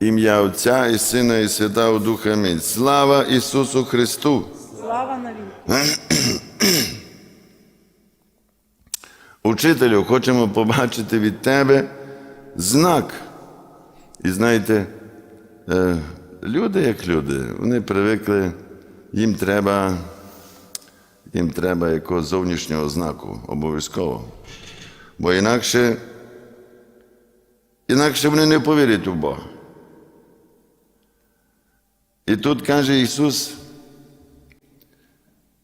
Ім'я Отця і Сина, і Святого Духа. Амінь. Слава Ісусу Христу! Слава навіки. Учителю, хочемо побачити від тебе знак. І знаєте, е, люди як люди, вони привикли, їм треба, їм треба якогось зовнішнього знаку обов'язково. Бо інакше, інакше вони не повірять у Бога. І тут каже Ісус,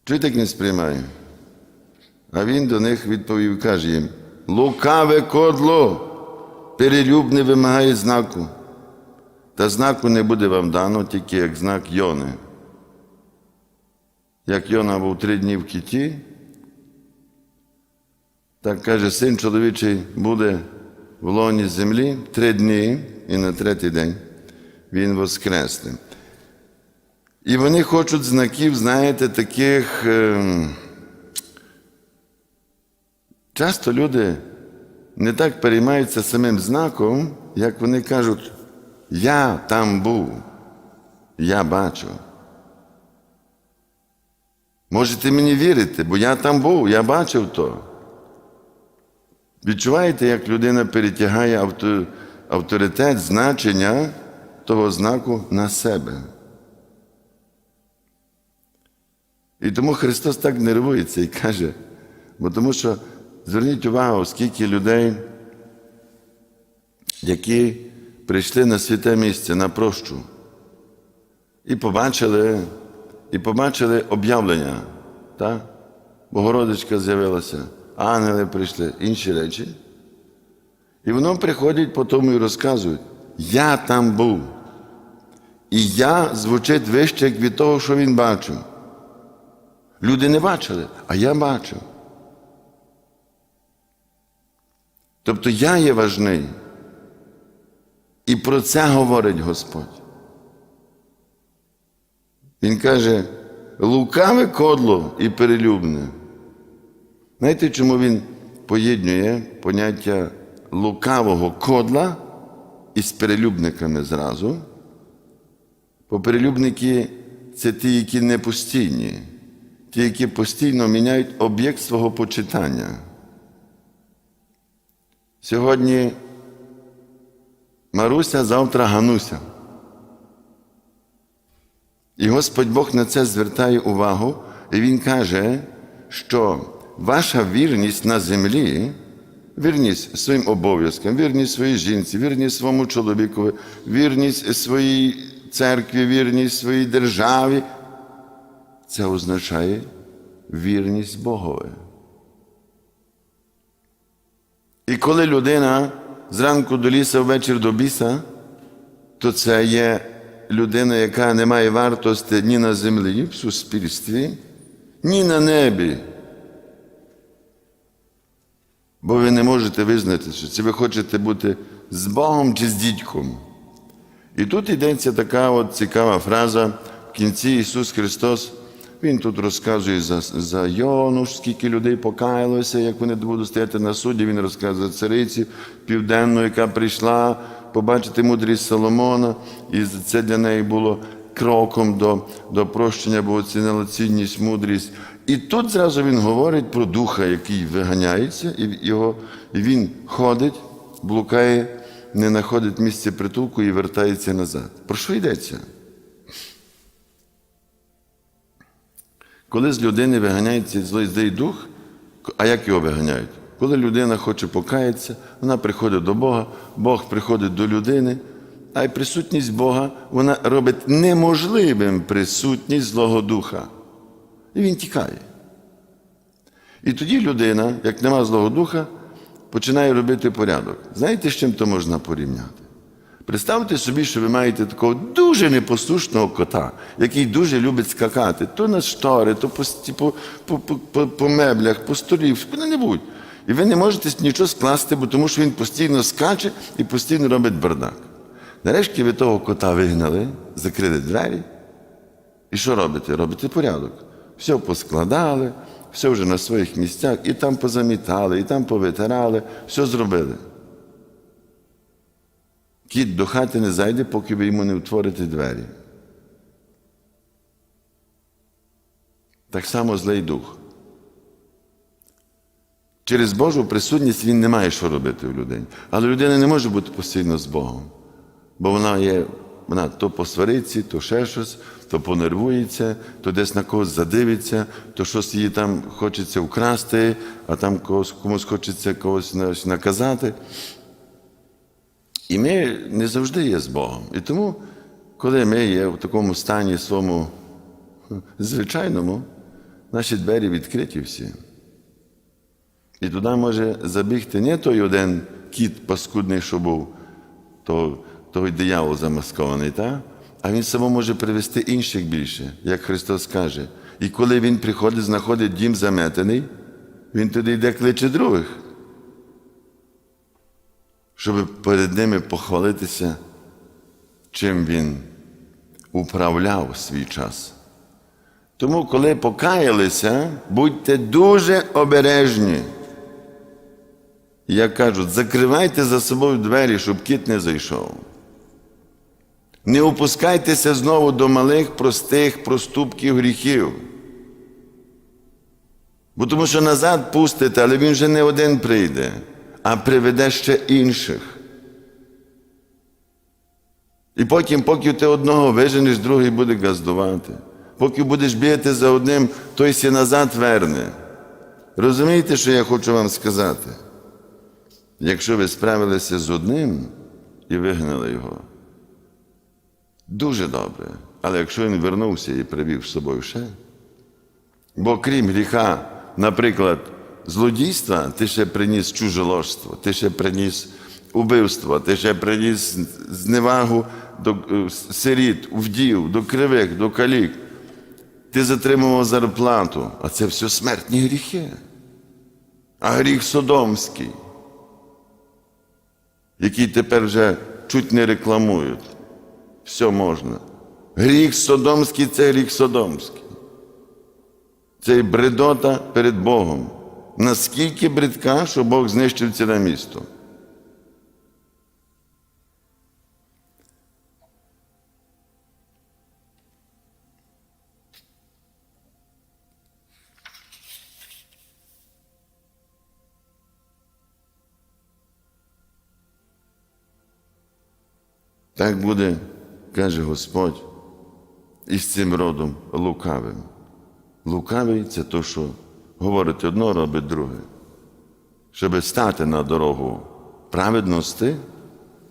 чуєте, як не сприймає? А він до них відповів, каже їм: лукаве кодло, перелюбне вимагає знаку. Та знаку не буде вам дано, тільки як знак Йони. Як Йона був три дні в кіті, так каже, син чоловічий буде в лоні землі три дні і на третій день він воскресне. І вони хочуть знаків, знаєте, таких. ем, Часто люди не так переймаються самим знаком, як вони кажуть, я там був, я бачу. Можете мені вірити, бо я там був, я бачив то. Відчуваєте, як людина перетягає авторитет, значення того знаку на себе. І тому Христос так нервується і каже, бо тому що зверніть увагу, скільки людей, які прийшли на святе місце, на прощу, і побачили, і побачили об'явлення. Так? Богородичка з'явилася, ангели прийшли, інші речі. І воно приходять по тому і розказують, я там був. І я звучить вище як від того, що він бачив. Люди не бачили, а я бачив. Тобто я є важний. І про це говорить Господь. Він каже, лукаве кодло і перелюбне. Знаєте, чому він поєднує поняття лукавого кодла із перелюбниками зразу? Бо перелюбники це ті, які не постійні, ті, які постійно міняють об'єкт свого почитання. Сьогодні Маруся, завтра Гануся. І Господь Бог на це звертає увагу, і Він каже, що ваша вірність на землі, вірність своїм обов'язкам, вірність своїй жінці, вірність своєму чоловікові, вірність своїй церкві, вірність своїй державі, це означає вірність Богові. І коли людина зранку до ліса, ввечері до біса, то це є людина, яка не має вартості ні на землі, в суспільстві, ні на небі. Бо ви не можете визнати, чи ви хочете бути з Богом чи з дідьком. І тут йдеться така от цікава фраза в кінці Ісус Христос. Він тут розказує за, за Йону, скільки людей покаялося, як вони будуть стояти на суді. Він розказує цариці південну, яка прийшла побачити мудрість Соломона, і це для неї було кроком до, до прощення, бо оцінила цінність, мудрість. І тут зразу він говорить про духа, який виганяється, і, його, і він ходить, блукає, не знаходить місця притулку і вертається назад. Про що йдеться? Коли з людини виганяється злий злий дух, а як його виганяють? Коли людина хоче покаятися, вона приходить до Бога, Бог приходить до людини, а й присутність Бога вона робить неможливим присутність Злого Духа. І він тікає. І тоді людина, як нема Злого Духа, починає робити порядок. Знаєте, з чим то можна порівняти? Представте собі, що ви маєте такого дуже непослушного кота, який дуже любить скакати то на штори, то по, по, по, по, по, меблях, по столі, куди-небудь. І ви не можете нічого скласти, бо тому що він постійно скаче і постійно робить бардак. Нарешті ви того кота вигнали, закрили двері. І що робите? Робите порядок. Все поскладали, все вже на своїх місцях, і там позамітали, і там повитирали, все зробили. Кіт до хати не зайде, поки ви йому не відтворите двері. Так само злий дух. Через Божу присутність він не має що робити в людині. Але людина не може бути постійно з Богом. Бо вона є, вона то посвариться, то ще щось, то понервується, то десь на когось задивиться, то щось їй там хочеться вкрасти, а там когось, комусь хочеться когось наказати. І ми не завжди є з Богом. І тому, коли ми є в такому стані своєму звичайному, наші двері відкриті всі. І туди може забігти не той один кіт паскудний, що був, то, той диявол замаскований, та? а він само може привести інших більше, як Христос каже. І коли Він приходить, знаходить дім заметений, він туди йде кличе других, щоб перед ними похвалитися, чим він управляв свій час. Тому, коли покаялися, будьте дуже обережні. Як кажуть, закривайте за собою двері, щоб кіт не зайшов. Не опускайтеся знову до малих, простих проступків гріхів. Бо тому що назад пустите, але він вже не один прийде, а приведе ще інших. І потім, поки ти одного виженеш, другий буде газдувати. Поки будеш бігати за одним, той сі назад верне. Розумієте, що я хочу вам сказати? Якщо ви справилися з одним і вигнали його, дуже добре. Але якщо він вернувся і привів з собою ще, бо крім гріха, наприклад, злодійства, ти ще приніс чужоложство, ти ще приніс убивство, ти ще приніс зневагу до е, сиріт, вдів, до кривих, до калік. Ти затримував зарплату, а це все смертні гріхи. А гріх Содомський, який тепер вже чуть не рекламують. Все можна. Гріх Содомський це гріх Содомський. Це бредота перед Богом. Наскільки бридка, що Бог знищив ціле місто. Так буде, каже Господь, із цим родом лукавим. Лукавий це то, що говорить одно, робить друге. Щоб стати на дорогу праведності,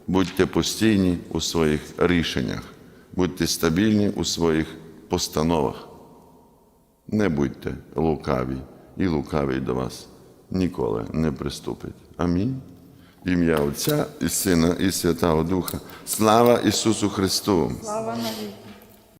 будьте постійні у своїх рішеннях, будьте стабільні у своїх постановах. Не будьте лукаві, і лукавий до вас ніколи не приступить. Амінь. Ім'я Отця і Сина, і Святого Духа. Слава Ісусу Христу! Слава навіки.